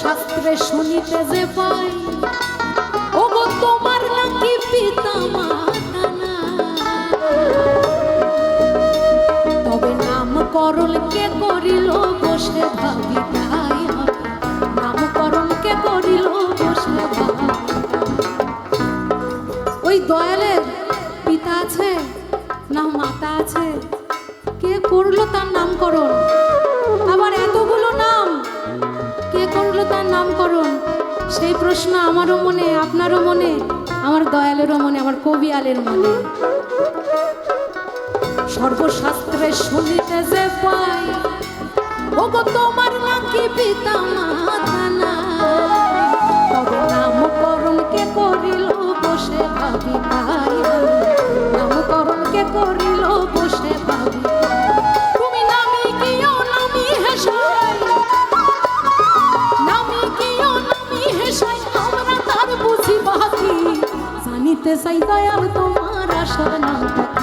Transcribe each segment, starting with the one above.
শাস্ত্রে শুনিতে যে পাই, ওগো তোমার নাকি পিতা মাতা তবে নাম করল কে করিল বসে ভাবি নাম করল কে করিল বসে ভাবি ওই দয়ালের পিতা আছে না মাতা আছে? কে করল তার নামকরণ? সেই প্রশ্ন আমারও মনে, আপনারও মনে, আমার দয়ালেরও মনে, আমার কবিয়ালের মনে। সর্বশাস্ত্রে শুনিতে যে পাই, ওগো তোমার নাকি পিতা মাতা না নামকরণ কে করিল বসে ভাবি তাই। নামকরণ কে করিল বসে ভাবি চাই দয়াল তোমার আশা নামটা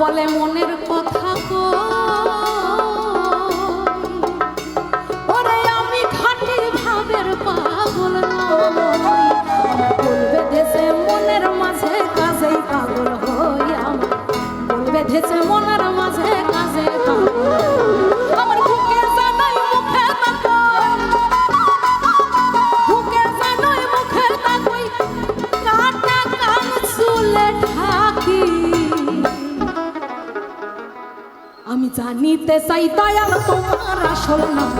বলে মনের কথা কই জানিতে চাই দয়াল তোমার আসল নাম।